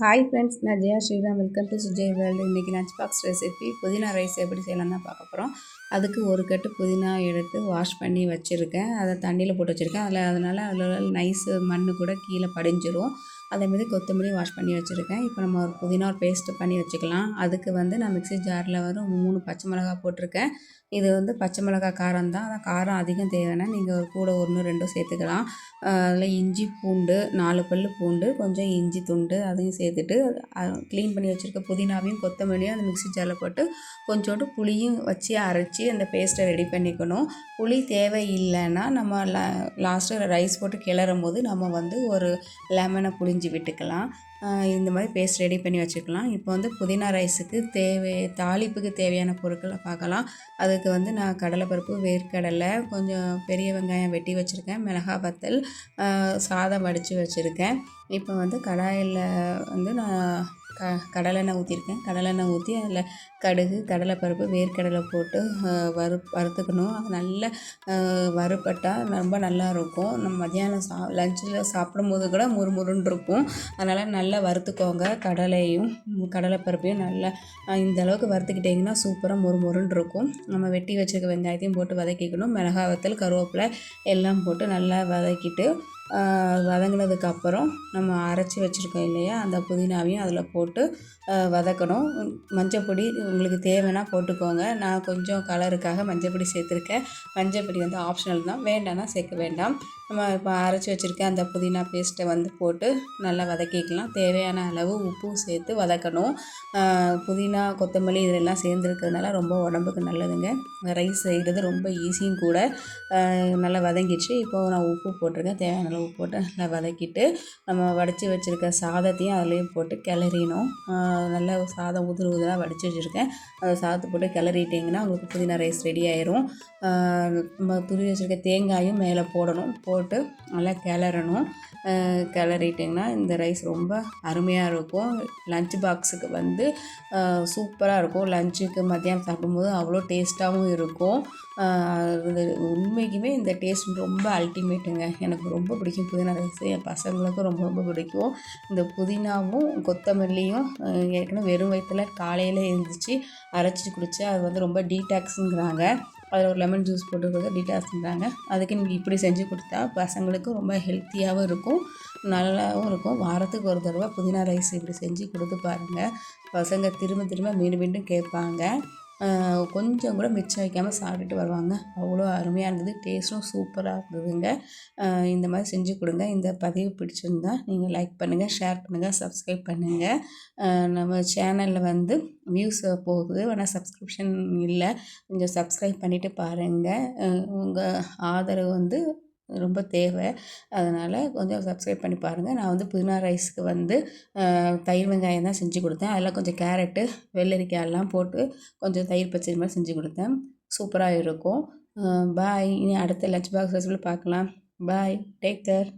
Hi friends நான் Jaya Sriram. Welcome to Sujay world இன்றைக்கி lunch box recipe புதினா rice எப்படி செய்யலாம் தான் பார்க்க போகிறோம் அதுக்கு ஒரு கட்டு புதினா எடுத்து வாஷ் பண்ணி வச்சுருக்கேன். அதை தண்ணியில் போட்டு வச்சுருக்கேன். அதில் அதனால் அதில் நைஸு மண் கூட கீழே படிஞ்சிரும். அதேமாரி கொத்தமல்லி வாஷ் பண்ணி வச்சுருக்கேன். இப்போ நம்ம ஒரு புதினா பேஸ்ட்டு பண்ணி வச்சுக்கலாம். அதுக்கு வந்து நான் மிக்ஸி ஜாரில் வரும் மூணு பச்சை மிளகா போட்டிருக்கேன். இது வந்து பச்சை மிளகா காரம் தான். அதான் காரம் அதிகம் தேவைன்னா நீங்கள் ஒரு கூட ஒன்று ரெண்டும் சேர்த்துக்கலாம். அதில் இஞ்சி பூண்டு நாலு பல் பூண்டு கொஞ்சம் இஞ்சி துண்டு அதையும் சேர்த்துட்டு க்ளீன் பண்ணி வச்சுருக்க புதினாவையும் கொத்தமல்லியும் அந்த மிக்ஸி ஜாரில் போட்டு கொஞ்சோண்டு புளியும் வச்சு அரைச்சி அந்த பேஸ்ட்டை ரெடி பண்ணிக்கணும். புளி தேவை இல்லைன்னா நம்ம லா லாஸ்ட்டு ரைஸ் போட்டு கிளறும் போது நம்ம வந்து ஒரு லெமனை புளிஞ்சு விட்டுக்கலாம். இந்த மாதிரி பேஸ்ட் ரெடி பண்ணி வச்சுக்கலாம். இப்போ வந்து புதினா ரைஸுக்கு தேவை தாளிப்புக்கு தேவையான பொருட்களை பார்க்கலாம். அதுக்கு வந்து நான் கடலைப்பருப்பு வேர்க்கடலை கொஞ்சம் பெரிய வெங்காயம் வெட்டி வச்சுருக்கேன். மிளகா வத்தல் சாதம் வடித்து வச்சுருக்கேன். இப்போ வந்து கடாயில் வந்து நான் க கடலெண்ணெய் ஊற்றிருக்கேன் கடலெண்ணெய் ஊற்றி அதில் கடுகு கடலைப்பருப்பு வேர்க்கடலை போட்டு வறு வறுத்துக்கணும். அது நல்ல வறுப்பட்டால் ரொம்ப நல்லாயிருக்கும். நம்ம மத்தியானம் சா லஞ்சில் சாப்பிடும்போது கூட முறுமுறுன்னு இருக்கும் அதனால் நல்லா வறுத்துக்கோங்க. கடலையும் கடலைப்பருப்பையும் நல்லா இந்த அளவுக்கு வறுத்துக்கிட்டிங்கன்னா சூப்பராக முறுமுறுன்னு இருக்கும் நம்ம வெட்டி வச்சுருக்க வெங்காயத்தையும் போட்டு வதக்கிக்கணும். மிளகா வத்தல் கருவேப்பிலை எல்லாம் போட்டு நல்லா வதக்கிட்டு வதங்கினதுக்கப்புறம் நம்ம அரைச்சி வச்சுருக்கோம் இல்லையா? அந்த புதினாவையும் அதில் போட்டு வதக்கணும். மஞ்சள் பொடி உங்களுக்கு தேவைன்னா போட்டுக்கோங்க. நான் கொஞ்சம் கலருக்காக மஞ்சப்பொடி சேர்த்துருக்கேன். மஞ்சப்பொடி வந்து ஆப்ஷனல் தான். வேண்டாம்னா சேர்க்க வேண்டாம். நம்ம இப்போ அரைச்சி வச்சுருக்க அந்த புதினா பேஸ்ட்டை வந்து போட்டு நல்லா வதக்கிக்கலாம். தேவையான அளவு உப்பும் சேர்த்து வதக்கணும். புதினா கொத்தமல்லி இதெல்லாம் சேர்ந்துருக்கிறதுனால ரொம்ப உடம்புக்கு நல்லதுங்க. ரைஸ் செய்கிறது ரொம்ப ஈஸியும் கூட. நல்லா வதங்கிடுச்சு. இப்போது நான் உப்பு போட்டிருக்கேன். தேவையான அளவு உப்பு போட்டு நல்லா வதக்கிட்டு நம்ம வடித்து வச்சுருக்க சாதத்தையும் அதுலேயும் போட்டு கிளறினோம் நல்லா சாதம் உதிர் உதிராக வடித்து வச்சுருக்கேன். அதை சாதத்தை போட்டு கிளறிட்டிங்கன்னா உங்களுக்கு புதினா ரைஸ் ரெடி ஆயிரும். நம்ம துருவி வச்சுருக்க தேங்காயும் மேலே போடணும். போ போட்டு நல்லா கிளறணும். கிளறிட்டிங்கன்னா இந்த ரைஸ் ரொம்ப அருமையாக இருக்கும். லஞ்ச் பாக்ஸுக்கு வந்து சூப்பராக இருக்கும். லஞ்சுக்கு மத்தியானம் சாப்பிடும்போது அவ்வளோ டேஸ்ட்டாகவும் இருக்கும். உண்மைக்குமே இந்த டேஸ்ட் ரொம்ப அல்டிமேட்டுங்க. எனக்கு ரொம்ப பிடிக்கும் புதினா ரைஸ். என் பசங்களுக்கும் ரொம்ப ரொம்ப பிடிக்கும். இந்த புதினாவும் கொத்தமல்லியும் ஏற்கனவே வெறும் வயிற்றில் காலையில் எழுந்திரிச்சி அரைச்சி குடித்தா அது வந்து ரொம்ப டீடாக்ஸுங்கிறாங்க அதில் ஒரு லெமன் ஜூஸ் போட்டு கொடுத்தா டீடாக்ஸுங்கிறாங்க அதுக்கு நீங்கள் இப்படி செஞ்சு கொடுத்தா பசங்களுக்கு ரொம்ப ஹெல்த்தியாகவும் இருக்கும் நல்லாவும் இருக்கும். வாரத்துக்கு ஒரு தடவை புதினா ரைஸ் இப்படி செஞ்சு கொடுத்து பாருங்கள் பசங்க திரும்ப திரும்ப மீண்டும் மீண்டும் கேட்பாங்க. கொஞ்சம் கூட மிச்சம் வைக்காமல் சாப்பிட்டுட்டு வருவாங்க. அவ்வளோ அருமையாக இருந்தது. டேஸ்ட்டும் சூப்பராக இருந்ததுங்க. இந்த மாதிரி செஞ்சு கொடுங்க. இந்த பதிவு பிடிச்சிருந்தா நீங்கள் லைக் பண்ணுங்கள் ஷேர் பண்ணுங்கள் சப்ஸ்கிரைப் பண்ணுங்கள் நம்ம சேனலில் வந்து வியூஸ் போகுது. ஆனால் சப்ஸ்கிரிப்ஷன் இல்லை. கொஞ்சம் சப்ஸ்கிரைப் பண்ணிவிட்டு பாருங்கள் உங்கள் ஆதரவு வந்து ரொம்ப தேவை. அதனால் கொஞ்சம் சப்ஸ்கிரைப் பண்ணி பாருங்கள் நான் வந்து புதினா ரைஸ்க்கு வந்து தயிர் வெங்காயம் தான் செஞ்சு கொடுத்தேன். அதில் கொஞ்சம் கேரட்டு வெள்ளரிக்காய் எல்லாம் போட்டு கொஞ்சம் தயிர் பச்சடி மாதிரி செஞ்சு கொடுத்தேன். சூப்பராக இருக்கும். பாய் இனி அடுத்த லஞ்ச் பாக்ஸ் ரெசிபியில் பார்க்கலாம் பாய் டேக் கேர்